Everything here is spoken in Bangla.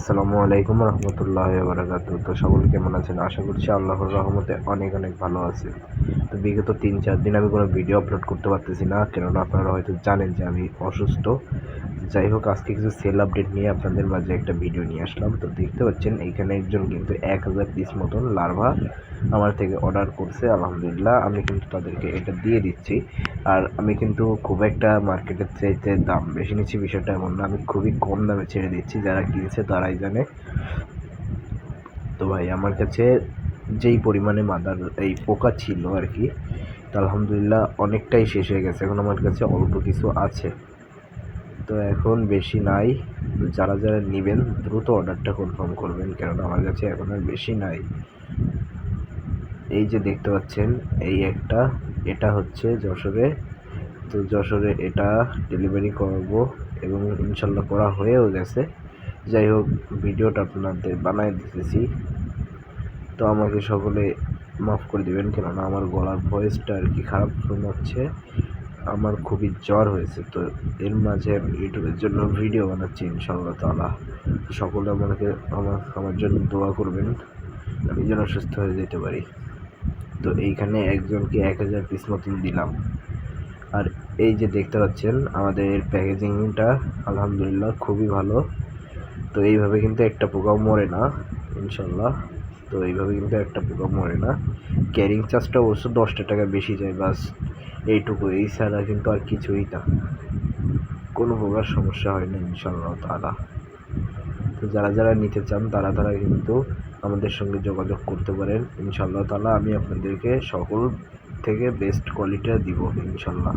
আসসালামু আলাইকুম রহমতুল্লাহ বারাকাত তো সকল কেমন আছেন? আশা করছি আল্লাহর রহমতে অনেক অনেক ভালো আছে তো বিগত তিন চার দিন আমি কোনো ভিডিও আপলোড করতে পারতেছি না, কেননা আপনারা হয়তো জানেন যে আমি অসুস্থ। যাই হোক, আজকে কিছু সেল আপডেট নিয়ে আপনাদের মাঝে একটা ভিডিও নিয়ে আসলাম। তো দেখতে পাচ্ছেন এইখানে একজন কিন্তু এক হাজার পিস মতন লার্ভা আমার থেকে অর্ডার করছে, আলহামদুলিল্লাহ। আমি কিন্তু তাদেরকে এটা দিয়ে দিচ্ছি। আর আমি কিন্তু খুব একটা মার্কেটের চাইতে দাম বেশি নিচ্ছি, বিষয়টা এমন না। আমি খুবই কম দামে ছেড়ে দিচ্ছি, যারা কিনছে তারাই জানে। তো ভাই, আমার কাছে যেই পরিমাণে মাদার এই পোকা ছিল আর কি, তো আলহামদুলিল্লাহ অনেকটাই শেষ হয়ে গেছে। এখন আমার কাছে অল্প কিছু আছে। তো এখন বেশি নাই। যারা যারা নেবেন, দ্রুত অর্ডারটা কনফার্ম করবেন, কেননা আমার কাছে এখন আর বেশি নাই। এই যে দেখতে পাচ্ছেন, এই একটা, এটা হচ্ছে যশোরে। তো যশোরে এটা ডেলিভারি করব এবং ইনশাল্লাহ করা হয়েও গেছে। যাই হোক, ভিডিওটা আপনাদের বানাই দিতেছি। তো আমাকে সকলে মাফ করে দেবেন, কেননা আমার গলার ভয়েসটা আর কি খারাপ শোনাচ্ছে। আমার খুবই জ্বর হয়েছে, তো এর মাঝে আমি ইউটিউবের জন্য ভিডিও বানাচ্ছি ইনশাল্লাহ তালা সকলে আমাকে, আমার আমার জন্য দোয়া করবেন, আমি যেন সুস্থ হয়ে যেতে পারি। তো এইখানে একজনকে এক হাজার পিস মতন দিলাম। আর এই যে দেখতে পাচ্ছেন, আমাদের প্যাকেজিংটা আলহামদুলিল্লাহ খুবই ভালো। তো এইভাবে কিন্তু একটা পোকাও মরে না ইনশাল্লাহ তো এইভাবে কিন্তু একটা পোকা মরে না। ক্যারিং চার্জটা অবশ্য দশটা টাকা বেশি যায়, বাস এইটুকু, এই ছাড়া কিন্তু আর কিছুই না। কোনো প্রকার সমস্যা হয় না ইনশাল্লাহ তারা তো যারা যারা নিতে চান, তারা তারা কিন্তু আমাদের সঙ্গে যোগাযোগ করতে পারেন। ইনশাল্লাহ তালা আমি আপনাদেরকে সকল থেকে বেস্ট কোয়ালিটিটা দিব ইনশাল্লাহ